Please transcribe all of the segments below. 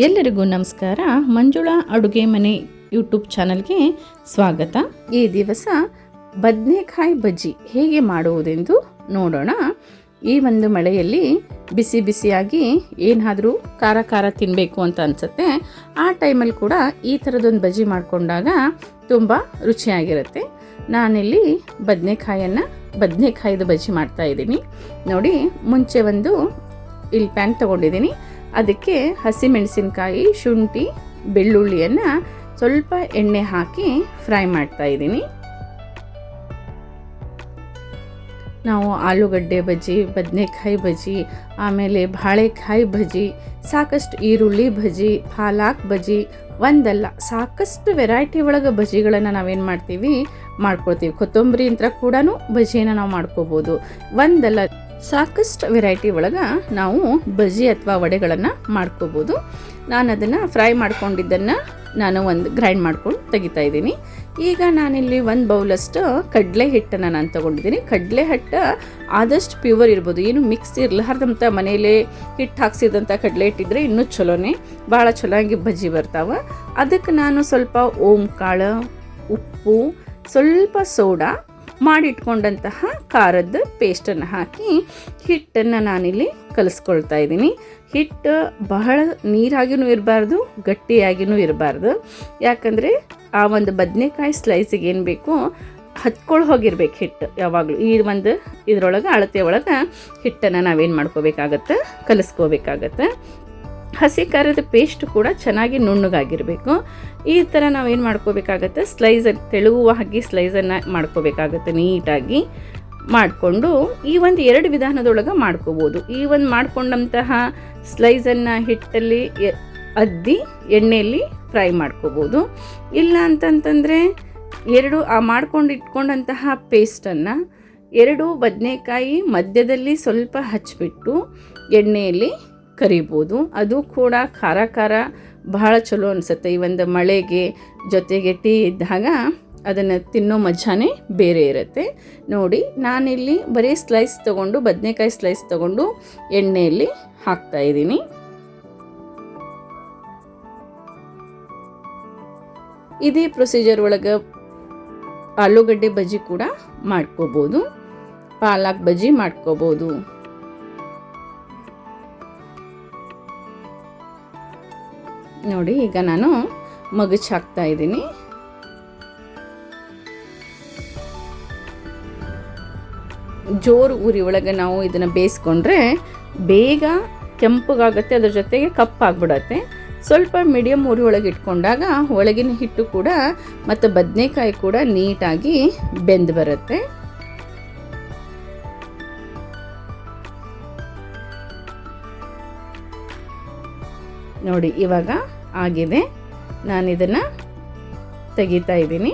ಎಲ್ಲರಿಗೂ ನಮಸ್ಕಾರ. ಮಂಜುಳಾ ಅಡುಗೆ ಮನೆ ಯೂಟ್ಯೂಬ್ ಚಾನಲ್ಗೆ ಸ್ವಾಗತ. ಈ ದಿವಸ ಬದನೆಕಾಯಿ ಬಜ್ಜಿ ಹೇಗೆ ಮಾಡುವುದೆಂದು ನೋಡೋಣ. ಈ ಒಂದು ಮಳೆಯಲ್ಲಿ ಬಿಸಿ ಬಿಸಿಯಾಗಿ ಏನಾದರೂ ಖಾರ ಖಾರ ತಿನ್ನಬೇಕು ಅಂತ ಅನಿಸುತ್ತೆ. ಆ ಟೈಮಲ್ಲಿ ಕೂಡ ಈ ಥರದೊಂದು ಬಜ್ಜಿ ಮಾಡಿಕೊಂಡಾಗ ತುಂಬ ರುಚಿಯಾಗಿರುತ್ತೆ. ನಾನಿಲ್ಲಿ ಬದನೆಕಾಯನ್ನು ಬದನೆಕಾಯಿದು ಬಜ್ಜಿ ಮಾಡ್ತಾ ಇದ್ದೀನಿ. ನೋಡಿ, ಮುಂಚೆ ಒಂದು ಇಲ್ಲಿ ಪ್ಯಾನ್ ತೊಗೊಂಡಿದ್ದೀನಿ. ಅದಕ್ಕೆ ಹಸಿಮೆಣಸಿನ್ಕಾಯಿ, ಶುಂಠಿ, ಬೆಳ್ಳುಳ್ಳಿಯನ್ನು ಸ್ವಲ್ಪ ಎಣ್ಣೆ ಹಾಕಿ ಫ್ರೈ ಮಾಡ್ತಾ ಇದ್ದೀನಿ. ನಾವು ಆಲೂಗಡ್ಡೆ ಬಜ್ಜಿ, ಬದನೆಕಾಯಿ ಬಜ್ಜಿ, ಆಮೇಲೆ ಬಾಳೆಕಾಯಿ ಬಜ್ಜಿ, ಸಾಕಷ್ಟು ಈರುಳ್ಳಿ ಬಜ್ಜಿ, ಪಾಲಾಕ್ ಬಜ್ಜಿ, ಒಂದಲ್ಲ, ಸಾಕಷ್ಟು ವೆರೈಟಿ ಒಳಗೆ ಬಜ್ಜಿಗಳನ್ನು ನಾವೇನು ಮಾಡ್ತೀವಿ, ಮಾಡ್ಕೊಳ್ತೀವಿ. ಕೊತ್ತಂಬರಿ ಅಂತ ಕೂಡ ಬಜ್ಜಿಯನ್ನು ನಾವು ಮಾಡ್ಕೋಬೋದು. ಒಂದಲ್ಲ ಸಾಕಷ್ಟು ವೆರೈಟಿ ಒಳಗೆ ನಾವು ಬಜ್ಜಿ ಅಥವಾ ವಡೆಗಳನ್ನು ಮಾಡ್ಕೋಬೋದು. ನಾನು ಅದನ್ನು ಫ್ರೈ ಮಾಡ್ಕೊಂಡಿದ್ದನ್ನು ನಾನು ಒಂದು ಗ್ರೈಂಡ್ ಮಾಡ್ಕೊಂಡು ತೆಗಿತಾ ಇದ್ದೀನಿ. ಈಗ ನಾನಿಲ್ಲಿ ಒಂದು ಬೌಲಷ್ಟು ಕಡಲೆ ಹಿಟ್ಟನ್ನು ನಾನು ತೊಗೊಂಡಿದ್ದೀನಿ. ಕಡಲೆ ಹಿಟ್ಟು ಆದಷ್ಟು ಪ್ಯೂವರ್ ಇರ್ಬೋದು. ಏನು ಮಿಕ್ಸ್ ಇರಲಾರ್ದಂಥ ಮನೆಯಲ್ಲೇ ಹಿಟ್ಟು ಹಾಕ್ಸಿದಂಥ ಕಡಲೆ ಹಿಟ್ಟಿದ್ರೆ ಇನ್ನೂ ಚಲೋನೇ, ಭಾಳ ಚಲೋಗಿ ಬಜ್ಜಿ ಬರ್ತಾವೆ. ಅದಕ್ಕೆ ನಾನು ಸ್ವಲ್ಪ ಓಂ ಕಾಳು ಉಪ್ಪು, ಸ್ವಲ್ಪ ಸೋಡಾ ಮಾಡಿಟ್ಕೊಂಡಂತಹ ಖಾರದ ಪೇಸ್ಟನ್ನು ಹಾಕಿ ಹಿಟ್ಟನ್ನು ನಾನಿಲ್ಲಿ ಕಲಿಸ್ಕೊಳ್ತಾ ಇದ್ದೀನಿ. ಹಿಟ್ಟು ಬಹಳ ನೀರಾಗಿಯೂ ಇರಬಾರ್ದು ಗಟ್ಟಿಯಾಗಿಯೂ ಇರಬಾರ್ದು. ಯಾಕಂದರೆ ಆ ಒಂದು ಬದನೆಕಾಯಿ ಸ್ಲೈಸಿಗೆ ಏನು ಬೇಕು? ಹತ್ಕೊಳ್ಳೋ ಹೋಗಿರ್ಬೇಕು ಹಿಟ್ಟು. ಯಾವಾಗಲೂ ಈ ಒಂದು ಇದರೊಳಗೆ ಅಳತೆ ಒಳಗೆ ಹಿಟ್ಟನ್ನು ನಾವೇನು ಮಾಡ್ಕೋಬೇಕಾಗತ್ತೆ? ಕಲಿಸ್ಕೋಬೇಕಾಗತ್ತೆ. ಹಸಿ ಖಾರದ ಪೇಸ್ಟ್ ಕೂಡ ಚೆನ್ನಾಗಿ ನುಣ್ಣಗಾಗಿರಬೇಕು. ಈ ಥರ ನಾವೇನು ಮಾಡ್ಕೋಬೇಕಾಗತ್ತೆ? ಸ್ಲೈಸ್ ತೆಳುವ ಹಾಗೆ ಸ್ಲೈಸನ್ನು ಮಾಡ್ಕೋಬೇಕಾಗತ್ತೆ ನೀಟಾಗಿ. ಮಾಡಿಕೊಂಡು ಈ ಒಂದು ಎರಡು ವಿಧಾನದೊಳಗೆ ಮಾಡ್ಕೋಬೋದು. ಈ ಒಂದು ಮಾಡಿಕೊಂಡಂತಹ ಸ್ಲೈಸನ್ನು ಹಿಟ್ಟಲ್ಲಿ ಅದ್ದಿ ಎಣ್ಣೆಯಲ್ಲಿ ಫ್ರೈ ಮಾಡ್ಕೋಬೋದು. ಇಲ್ಲ ಅಂತಂತಂದರೆ ಎರಡು, ಆ ಮಾಡ್ಕೊಂಡು ಇಟ್ಕೊಂಡಂತಹ ಪೇಸ್ಟನ್ನು ಎರಡು ಬದನೆಕಾಯಿ ಮಧ್ಯದಲ್ಲಿ ಸ್ವಲ್ಪ ಹಚ್ಚಿಬಿಟ್ಟು ಎಣ್ಣೆಯಲ್ಲಿ ಕರಿಬೋದು. ಅದು ಕೂಡ ಖಾರ ಖಾರ ಬಹಳ ಚಲೋ ಅನಿಸುತ್ತೆ. ಈ ಒಂದು ಮಳೆಗೆ ಜೊತೆಗೆ ಟೀ ಇದ್ದಾಗ ಅದನ್ನು ತಿನ್ನೋ ಮಜಾನೇ ಬೇರೆ ಇರುತ್ತೆ. ನೋಡಿ, ನಾನಿಲ್ಲಿ ಬರೀ ಸ್ಲೈಸ್ ತಗೊಂಡು, ಬದನೆಕಾಯಿ ಸ್ಲೈಸ್ ತಗೊಂಡು ಎಣ್ಣೆಯಲ್ಲಿ ಹಾಕ್ತಾ ಇದ್ದೀನಿ. ಇದೇ ಪ್ರೊಸೀಜರ್ ಒಳಗೆ ಆಲೂಗಡ್ಡೆ ಬಜ್ಜಿ ಕೂಡ ಮಾಡ್ಕೋಬೋದು. ಪಾಲಕ್ ಬಜ್ಜಿ ಮಾಡ್ಕೋಬೋದು. ನೋಡಿ, ಈಗ ನಾನು ಮಗಚ್ ಹಾಕ್ತಾ ಇದ್ದೀನಿ. ಜೋರು ಉರಿ ಒಳಗೆ ನಾವು ಇದನ್ನು ಬೇಯಿಸ್ಕೊಂಡ್ರೆ ಬೇಗ ಕೆಂಪಗಾಗುತ್ತೆ, ಅದ್ರ ಜೊತೆಗೆ ಕಪ್ಪಾಗ್ಬಿಡತ್ತೆ. ಸ್ವಲ್ಪ ಮೀಡಿಯಮ್ ಉರಿ ಒಳಗೆ ಇಟ್ಕೊಂಡಾಗ ಒಳಗಿನ ಹಿಟ್ಟು ಕೂಡ ಮತ್ತು ಬದನೆಕಾಯಿ ಕೂಡ ನೀಟಾಗಿ ಬೆಂದು ಬರುತ್ತೆ. ನೋಡಿ, ಇವಾಗ ಆಗಿದೆ. ನಾನು ಇದನ್ನು ತೆಗಿತಾ ಇದ್ದೀನಿ.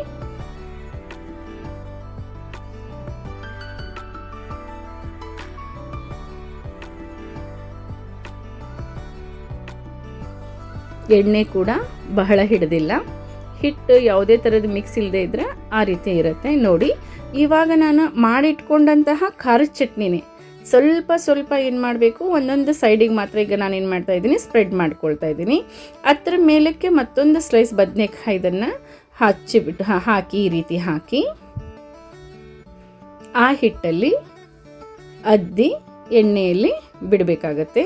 ಎಣ್ಣೆ ಕೂಡ ಬಹಳ ಹಿಡಿದಿಲ್ಲ. ಹಿಟ್ಟು ಯಾವುದೇ ಥರದ ಮಿಕ್ಸ್ ಇಲ್ಲದೆ ಇದ್ದರೆ ಆ ರೀತಿ ಇರುತ್ತೆ. ನೋಡಿ, ಇವಾಗ ನಾನು ಮಾಡಿಟ್ಕೊಂಡಂತಹ ಖಾರದ ಚಟ್ನಿನೇ ಸ್ವಲ್ಪ ಸ್ವಲ್ಪ ಏನು ಮಾಡಬೇಕು? ಒಂದೊಂದು ಸೈಡಿಗೆ ಮಾತ್ರ ಈಗ ನಾನು ಏನು ಮಾಡ್ತಾ ಇದ್ದೀನಿ ಸ್ಪ್ರೆಡ್ ಮಾಡ್ಕೊಳ್ತಾ ಇದ್ದೀನಿ. ಅದ್ರ ಮೇಲಕ್ಕೆ ಮತ್ತೊಂದು ಸ್ಲೈಸ್ ಬದನೆಕಾಯಿ ಇದನ್ನು ಹಚ್ಚಿಬಿಟ್ಟು ಹಾಕಿ, ಈ ರೀತಿ ಹಾಕಿ, ಆ ಹಿಟ್ಟಲ್ಲಿ ಅದ್ದಿ ಎಣ್ಣೆಯಲ್ಲಿ ಬಿಡಬೇಕಾಗತ್ತೆ.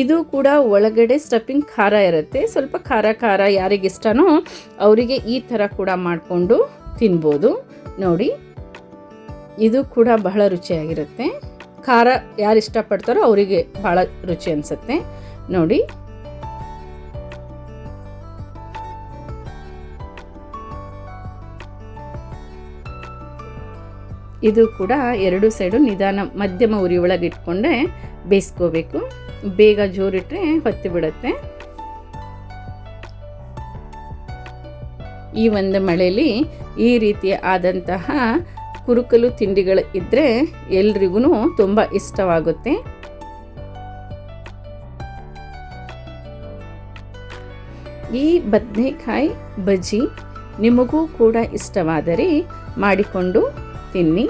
ಇದು ಕೂಡ ಒಳಗಡೆ ಸ್ಟಫಿಂಗ್ ಖಾರ ಇರುತ್ತೆ. ಸ್ವಲ್ಪ ಖಾರ ಖಾರ ಯಾರಿಗೆ ಇಷ್ಟನೋ ಅವರಿಗೆ ಈ ಥರ ಕೂಡ ಮಾಡಿಕೊಂಡು ತಿನ್ಬೋದು. ನೋಡಿ, ಇದು ಕೂಡ ಬಹಳ ರುಚಿಯಾಗಿರುತ್ತೆ. ಖಾರ ಯಾರು ಇಷ್ಟಪಡ್ತಾರೋ ಅವರಿಗೆ ಭಾಳ ರುಚಿ ಅನಿಸುತ್ತೆ. ನೋಡಿ. ಇದು ಕೂಡ ಎರಡು ಸೈಡು ನಿಧಾನ ಮಧ್ಯಮ ಉರಿ ಒಳಗೆ ಇಟ್ಕೊಂಡೆ ಬೇಯಿಸ್ಕೋಬೇಕು. ಬೇಗ ಜೋರಿಟ್ಟರೆ ಹೊತ್ತಿ ಬಿಡುತ್ತೆ. ಈ ಒಂದು ಮಳೆಯಲ್ಲಿ ಈ ರೀತಿ ಆದಂತಹ ಕುರುಕಲು ತಿಂಡಿಗಳು ಇದ್ದರೆ ಎಲ್ರಿಗೂ ತುಂಬ ಇಷ್ಟವಾಗುತ್ತೆ. ಈ ಬದನೆಕಾಯಿ ಬಜ್ಜಿ ನಿಮಗೂ ಕೂಡ ಇಷ್ಟವಾದರೆ ಮಾಡಿಕೊಂಡು ತಿನ್ನಿ.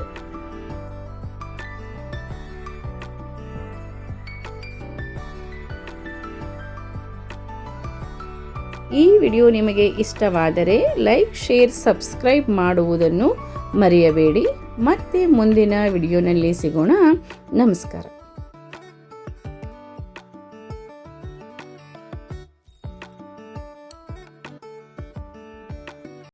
ಈ ವಿಡಿಯೋ ನಿಮಗೆ ಇಷ್ಟವಾದರೆ ಲೈಕ್, ಶೇರ್, ಸಬ್ಸ್ಕ್ರೈಬ್ ಮಾಡುವುದನ್ನು ಮರೆಯಬೇಡಿ. ಮತ್ತೆ ಮುಂದಿನ ವಿಡಿಯೋನಲ್ಲಿ ಸಿಗೋಣ. ನಮಸ್ಕಾರ.